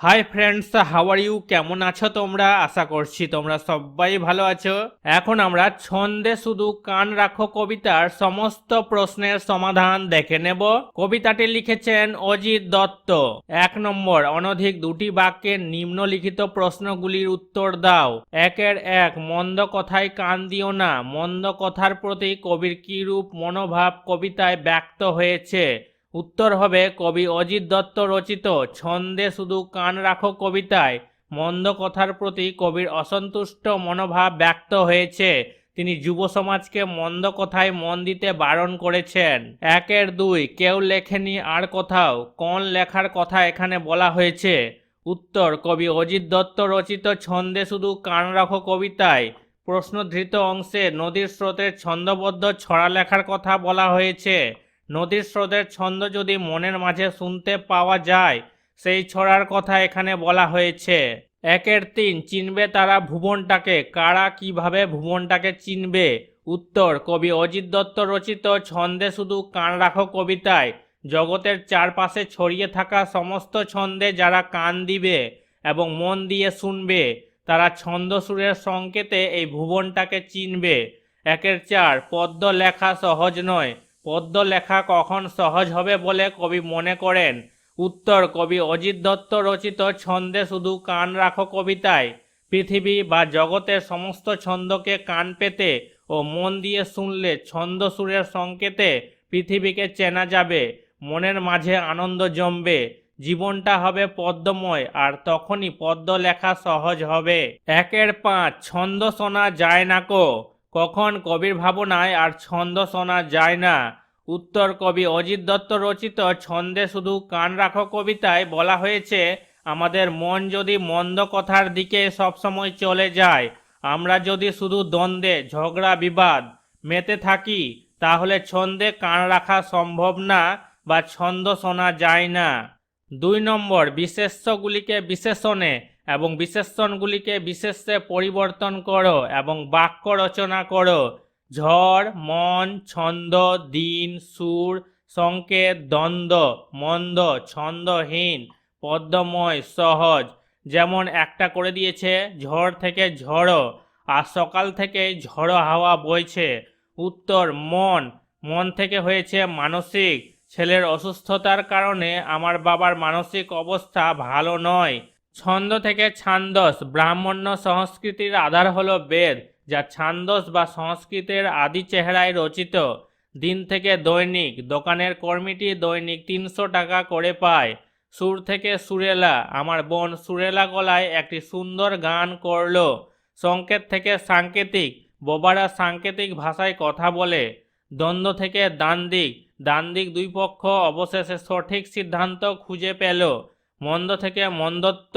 Hi friends how are you কেমন আছো তোমরা? আশা করছি তোমরা সবাই ভালো আছো। এখন আমরা ছন্দে শুধু কান রাখো কবিতার সমস্ত প্রশ্নের সমাধান দেখে নেব। কবিতাটি লিখেছেন অজিত দত্ত। এক নম্বর, অনধিক দুটি বাক্যের নিম্নলিখিত প্রশ্নগুলির উত্তর দাও। একের এক, মন্দ কথায় কান দিও না। মন্দ কথার প্রতি কবির কিরূপ মনোভাব কবিতায় ব্যক্ত হয়েছে? উত্তর হবে কবি অজিত দত্ত রচিত, ছন্দে শুধু কান রাখো কবিতায় মন্দ কথার প্রতি কবির অসন্তুষ্ট মনোভাব ব্যক্ত হয়েছে। তিনি যুব সমাজকে মন্দ কথায় মন দিতে বারণ করেছেন। একের দুই, কেউ লেখেনি আর কোথাও, কোন লেখার কথা এখানে বলা হয়েছে? উত্তর, কবি অজিত দত্ত রচিত, ছন্দে শুধু কান রাখো কবিতায় প্রশ্নধৃত অংশে নদীর স্রোতের ছন্দবদ্ধ ছড়া লেখার কথা বলা হয়েছে। নদীর স্রোতের ছন্দ যদি মনের মাঝে শুনতে পাওয়া যায়, সেই ছড়ার কথা এখানে বলা হয়েছে। একের তিন, চিনবে তারা ভুবনটাকে। কারা কীভাবে ভুবনটাকে চিনবে? উত্তর, কবি অজিত দত্ত রচিত ছন্দে শুধু কান রাখো কবিতায়। জগতের চারপাশে ছড়িয়ে থাকা সমস্ত ছন্দে যারা কান দিবে এবং মন দিয়ে শুনবে, তারা ছন্দ সুরের সংকেতে এই ভুবনটাকে চিনবে। একের চার পদ্ম লেখা সহজ নয়। পদ্য লেখা কখন সহজ হবে বলে কবি মনে করেন? উত্তর, কবি অজিত দত্ত রচিত ছন্দে শুধু কান রাখো কবিতায়। পৃথিবী বা জগতের সমস্ত ছন্দকে কান পেতে ও মন দিয়ে শুনলে ছন্দ সুরের সংকেতে পৃথিবীকে চেনা যাবে, মনের মাঝে আনন্দ জমবে, জীবনটা হবে পদ্মময় আর তখনই পদ্ম লেখা সহজ হবে। একের পাঁচ, ছন্দ শোনা যায় না কো। কখন কবির ভাবনায় আর ছন্দ শোনা যায় না। উত্তর কবি অজিত দত্ত রচিত ছন্দে শুধু কান রাখো কবিতায় বলা হয়েছে, আমাদের মন যদি মন্দ কথার দিকে সবসময় চলে যায়, আমরা যদি শুধু দ্বন্দ্বে ঝগড়া বিবাদ মেতে থাকি, তাহলে ছন্দে কান রাখা সম্ভব না বা ছন্দ শোনা যায় না। দুই নম্বর, বিশেষ্যগুলিকে বিশেষণে এবং বিশেষণগুলিকে বিশেষে পরিবর্তন করো এবং বাক্য রচনা করো। ঝড়, মন, ছন্দ, দিন, সুর, সংকেত, দ্বন্দ্ব, মন্দ, ছন্দহীন, পদ্মময়, সহজ। যেমন একটা করে দিয়েছে, ঝড় থেকে ঝড়ো, আর সকাল থেকে ঝড়ো হাওয়া বইছে। উত্তর, মন মন থেকে হয়েছে মানসিক। ছেলের অসুস্থতার কারণে আমার বাবার মানসিক অবস্থা ভালো নয়। ছন্দ থেকে ছান্দস, ব্রাহ্মণ্য সংস্কৃতির আধার হলো বেদ, যা ছান্দস বা সংস্কৃতের আদি চেহারায় রচিত। দিন থেকে দৈনিক, দোকানের কর্মীটি দৈনিক তিনশো টাকা করে পায়। সুর থেকে সুরেলা, আমার বোন সুরেলা গলায় একটি সুন্দর গান করল। সংকেত থেকে সাংকেতিক, বোবারা সাংকেতিক ভাষায় কথা বলে। দ্বন্দ্ব থেকে দান্দিক দান্দিক দুই পক্ষ অবশেষে সঠিক সিদ্ধান্ত খুঁজে পেল। মন্দ থেকে মন্দত্ব,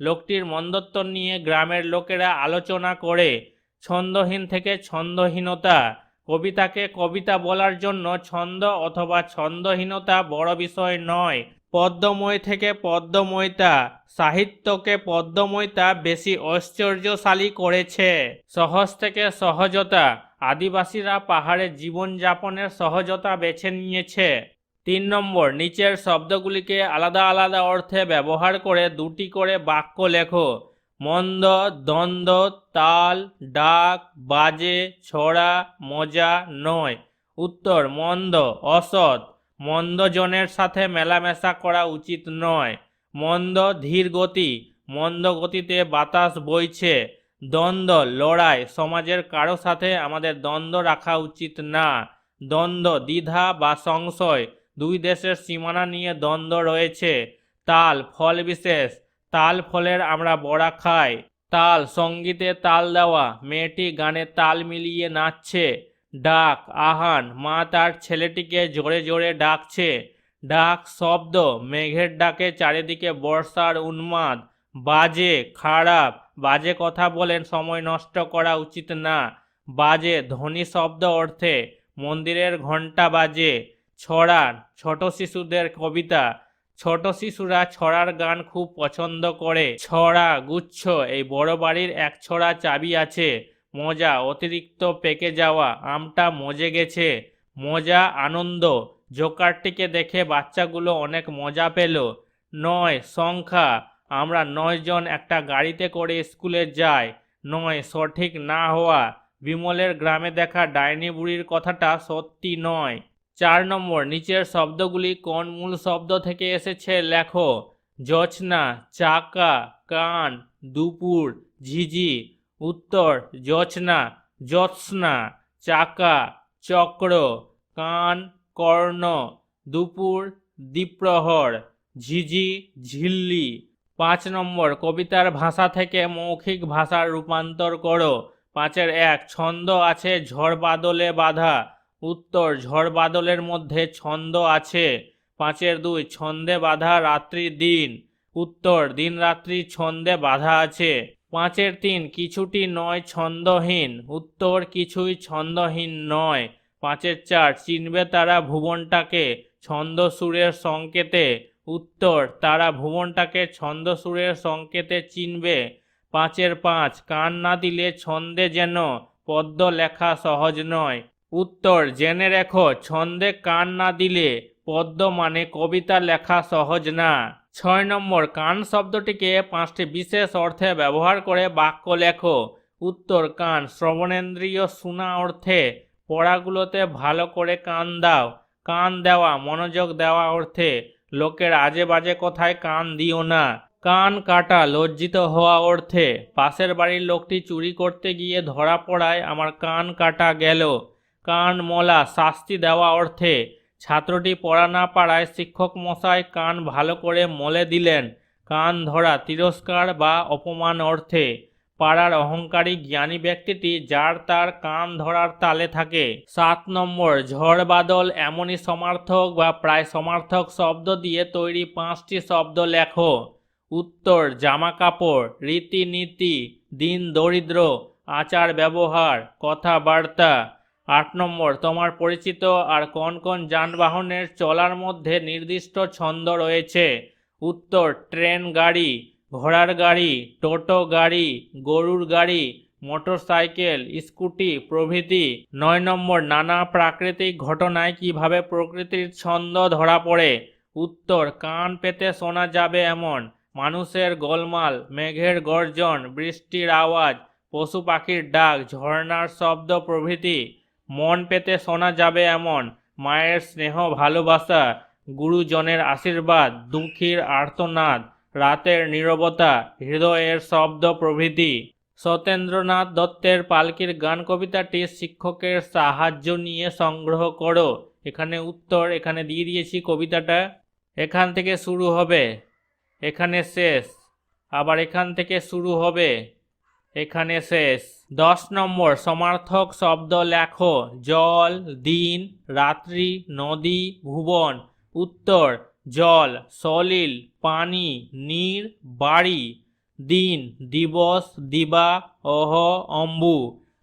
লোকটির মন্দত্ব নিয়ে গ্রামের লোকেরা আলোচনা করে। ছন্দহীন থেকে ছন্দহীনতা, কবিতাকে কবিতা বলার জন্য ছন্দ অথবা ছন্দহীনতা বড় বিষয় নয়। পদ্মময় থেকে পদ্মময়তা, সাহিত্যকে পদ্মময়তা বেশি ঐশ্বর্যশালী করেছে। সহজ থেকে সহজতা, আদিবাসীরা পাহাড়ে জীবনযাপনের সহজতা বেছে নিয়েছে। তিন নম্বর, নিচের শব্দগুলিকে আলাদা আলাদা অর্থে ব্যবহার করে দুটি করে বাক্য লেখো। মন্দ, দ্বন্দ্ব, তাল, ডাক, বাজে, ছড়া, মজা, নয়। উত্তর, মন্দ, অসৎ। মন্দজনের সাথে মেলামেশা করা উচিত নয়। মন্দ, ধীর গতি। মন্দ গতিতে বাতাস বইছে। দ্বন্দ্ব, লড়াই। সমাজের কারও সাথে আমাদের দ্বন্দ্ব রাখা উচিত না। দ্বন্দ্ব, দ্বিধা বা সংশয় দুই দেশের সীমানা নিয়ে দ্বন্দ্ব রয়েছে। তাল ফল বিশেষ। তাল ফলের আমরা বড়া খাই। তাল সঙ্গীতে তাল দেওয়া। মেয়েটি গানে তাল মিলিয়ে নাচছে। ডাক, আহান, মা তার ছেলেটিকে জোরে জোরে ডাকছে। ডাক শব্দ, মেঘের ডাকে চারিদিকে বর্ষার উন্মাদ। বাজে, খারাপ, বাজে কথা বলেন সময় নষ্ট করা উচিত না। বাজে, ধ্বনি শব্দ অর্থে মন্দিরের ঘণ্টা বাজে। ছড়া ছোট শিশুদের কবিতা। ছোট শিশুরা ছড়ার গান খুব পছন্দ করে। ছড়া, গুচ্ছ, এই বড় বাড়ির এক ছড়া চাবি আছে। মজা, অতিরিক্ত পেকে যাওয়া, আমটা মজে গেছে। মজা, আনন্দ। জোকারটিকে দেখে বাচ্চাগুলো অনেক মজা পেল। নয়, সংখ্যা। আমরা নয়জন একটা গাড়িতে করে স্কুলে যাই। নয়, সঠিক না হওয়া। বিমলের গ্রামে দেখা ডাইনি বুড়ির কথাটা সত্যি নয়। চার নম্বর, নিচের শব্দগুলি কোন মূল শব্দ থেকে এসেছে? লেখো, জোছনা, চাকা, কান, দুপুর, ঝিঝি, উত্তর, জোছনা জ্যোৎস্না চাকা, চক্র, কান, কর্ণ, দুপুর, দ্বিপ্রহর, ঝিঝি, ঝিল্লি। পাঁচ নম্বর, কবিতার ভাষা থেকে মৌখিক ভাষার রূপান্তর করো। পাঁচের এক, ছন্দ আছে ঝড় বাদলে বাঁধা। উত্তর ঝড় বাদলের মধ্যে ছন্দ আছে। পাঁচের দুই, ছন্দে বাঁধা রাত্রি দিন। উত্তর, দিন রাত্রি ছন্দে বাঁধা আছে। পাঁচের তিন, কিছুটি নয় ছন্দহীন। উত্তর, কিছুই ছন্দহীন নয়। পাঁচের চার, চিনবে তারা ভুবনটাকে ছন্দ সুরের সংকেতে। উত্তর, তারা ভুবনটাকে ছন্দ সুরের সংকেতে চিনবে। পাঁচের পাঁচ, কান না দিলে ছন্দে যেন পদ্ম লেখা সহজ নয়। উত্তর, জেনে রেখো, ছন্দে কান না দিলে পদ্ম মানে কবিতা লেখা সহজ না। ছয় নম্বর, কান শব্দটিকে পাঁচটি বিশেষ অর্থে ব্যবহার করে বাক্য লেখো। উত্তর, কান, শ্রবণেন্দ্রিয় শোনা অর্থে পড়াগুলোতে ভালো করে কান দাও। কান দেওয়া, মনোযোগ দেওয়া অর্থে লোকের আজে বাজে কথায় কান দিও না। কান কাটা, লজ্জিত হওয়া অর্থে, পাশের বাড়ির লোকটি চুরি করতে গিয়ে ধরা পড়ায়, আমার কান কাটা গেল। কান মলা শাস্তি দেওয়া অর্থে ছাত্রটি পড়া না পারায় শিক্ষক মশাই কান ভালো করে মলে দিলেন। কান ধরা তিরস্কার বা অপমান অর্থে পাড়ার অহংকারী জ্ঞানী ব্যক্তিটি যার তার কান ধরার তালে থাকে। সাত নম্বর, ঝড় বাদল এমনই সমার্থক বা প্রায় সমার্থক শব্দ দিয়ে তৈরি পাঁচটি শব্দ লেখো। উত্তর, জামা কাপড়, রীতিনীতি, দিন দরিদ্র, আচার ব্যবহার, কথাবার্তা। আট নম্বর, তোমার পরিচিত আর কোন কোন যানবাহনের চলার মধ্যে নির্দিষ্ট ছন্দ রয়েছে? উত্তর, ট্রেন গাড়ি, ঘোড়ার গাড়ি, টোটো গাড়ি, গরুর গাড়ি, মোটরসাইকেল, স্কুটি, প্রভৃতি। নয় নম্বর, নানা প্রাকৃতিক ঘটনায় কীভাবে প্রকৃতির ছন্দ ধরা পড়ে? উত্তর, কান পেতে শোনা যাবে এমন। মানুষের গোলমাল, মেঘের গর্জন, বৃষ্টির আওয়াজ, পশু পাখির ডাক, ঝর্ণার শব্দ প্রভৃতি। মন পেতে শোনা যাবে এমন। মায়ের স্নেহ ভালোবাসা, গুরুজনের আশীর্বাদ, দুঃখীর আর্তনাদ, রাতের নীরবতা, হৃদয়ের শব্দ প্রভৃতি। সতেন্দ্রনাথ দত্তের পালকির গান কবিতাটি শিক্ষকের সাহায্য নিয়ে সংগ্রহ করো। এখানে উত্তর, এখানে দিয়ে দিয়েছি কবিতাটা। এখান থেকে শুরু হবে। এখানে শেষ। আবার এখান থেকে শুরু হবে। এখানে শেষ। দশ নম্বর, সমার্থক শব্দ লেখো। জল, দিন, রাত্রি, নদী, ভুবন। উত্তর, জল, সলিল, পানি, নীর, বাড়ি। দিন, দিবস, দিবা, অহ, অম্বু।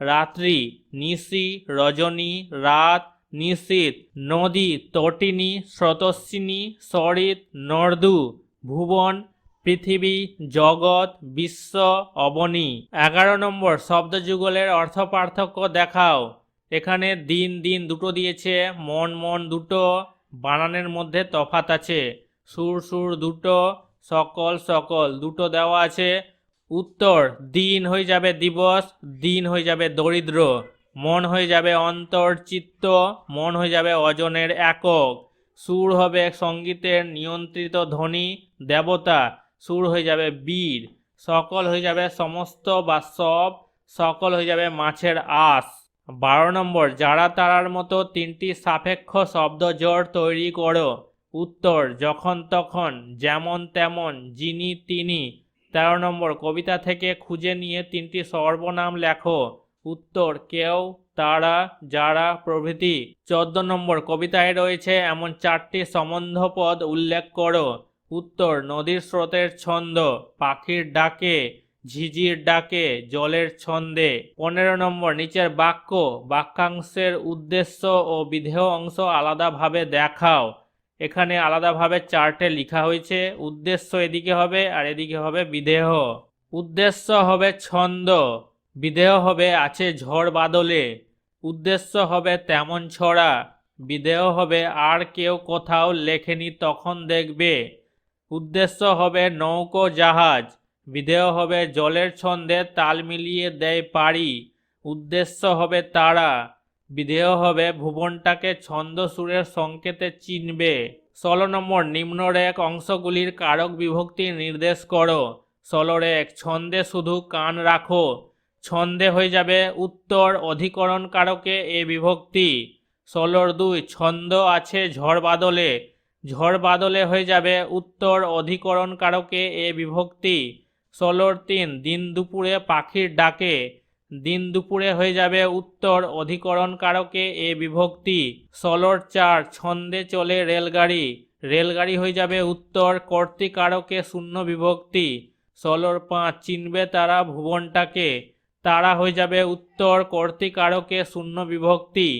রাত্রি, নিশি, রজনী, রাত, নিশীত। নদী, তটিনী, স্রোতস্বিনী, সরিত, নর্দু। ভুবন পৃথিবী, জগৎ, বিশ্ব, অবনী। এগারো নম্বর, শব্দযুগলের অর্থ পার্থক্য দেখাও। এখানে দিন দিন দুটো দিয়েছে, মন মন দুটো, বানানের মধ্যে তফাত আছে। সুর সুর দুটো, সকল সকল দুটো দেওয়া আছে। উত্তর, দিন হয়ে যাবে দিবস, দিন হয়ে যাবে দরিদ্র। মন হয়ে যাবে অন্তর চিত্ত, মন হয়ে যাবে অজনের একক। সুর হবে সঙ্গীতের নিয়ন্ত্রিত ধ্বনি, দেবতা। সুর হয়ে যাবে বীর, সকল হয়ে যাবে সমস্ত বা সব, সকল হয়ে যাবে মাছের আঁশ। বারো নম্বর, যারা তারার মতো তিনটি সাপেক্ষ শব্দ জোড় তৈরি করো, উত্তর, যখন তখন, যেমন তেমন, যিনি তিনি। তেরো নম্বর, কবিতা থেকে খুঁজে নিয়ে তিনটি সর্বনাম লেখো, উত্তর, কেউ, তারা, যারা, প্রভৃতি। চোদ্দ নম্বর, কবিতায় রয়েছে এমন চারটি সম্বন্ধপদ উল্লেখ করো উত্তর, নদীর স্রোতের ছন্দ, পাখির ডাকে, ঝিঝির ডাকে, জলের ছন্দে। পনেরো নম্বর, নিচের বাক্য, বাক্যাংশের উদ্দেশ্য ও বিধেয় অংশ আলাদাভাবে দেখাও। এখানে আলাদাভাবে চার্টে লিখা হয়েছে। উদ্দেশ্য এদিকে হবে আর এদিকে হবে বিধেয়। উদ্দেশ্য হবে ছন্দ, বিধেয় হবে আছে ঝড় বাদলে। উদ্দেশ্য হবে তেমন ছড়া, বিধেয় হবে আর কেউ কোথাও লেখেনি তখন দেখবে। উদ্দেশ্য হবে নৌকো জাহাজ, বিধেয় হবে জলের ছন্দে তাল মিলিয়ে দেয় পারি উদ্দেশ্য হবে তারা, বিধেয় হবে ভুবনটাকে ছন্দ সুরের সংকেতে চিনবে। ষোলো নম্বর নিম্নরেখ অংশগুলির কারক বিভক্তি নির্দেশ করো। ষোলো রেখ ছন্দে শুধু কান রাখো। ছন্দে হয়ে যাবে উত্তর অধিকরণ কারকে এ বিভক্তি। ষোলোর দুই, ছন্দ আছে ঝড় বাদলে। ঝড় বাদলে হয়ে যাবে উত্তর অধিকরণ কারকে এ বিভক্তি। ষোলোর তিন, দিন দুপুরে পাখির ডাকে। দিন দুপুরে হয়ে যাবে উত্তর অধিকরণ কারকে এ বিভক্তি। ষোলোর চার, ছন্দে চলে রেলগাড়ি। রেলগাড়ি হয়ে যাবে উত্তর কর্তৃকারকে শূন্য বিভক্তি। ষোলোর পাঁচ, চিনবে তারা ভুবনটাকে। তারা হয়ে যাবে উত্তর কর্তৃকারকে শূন্য বিভক্তি।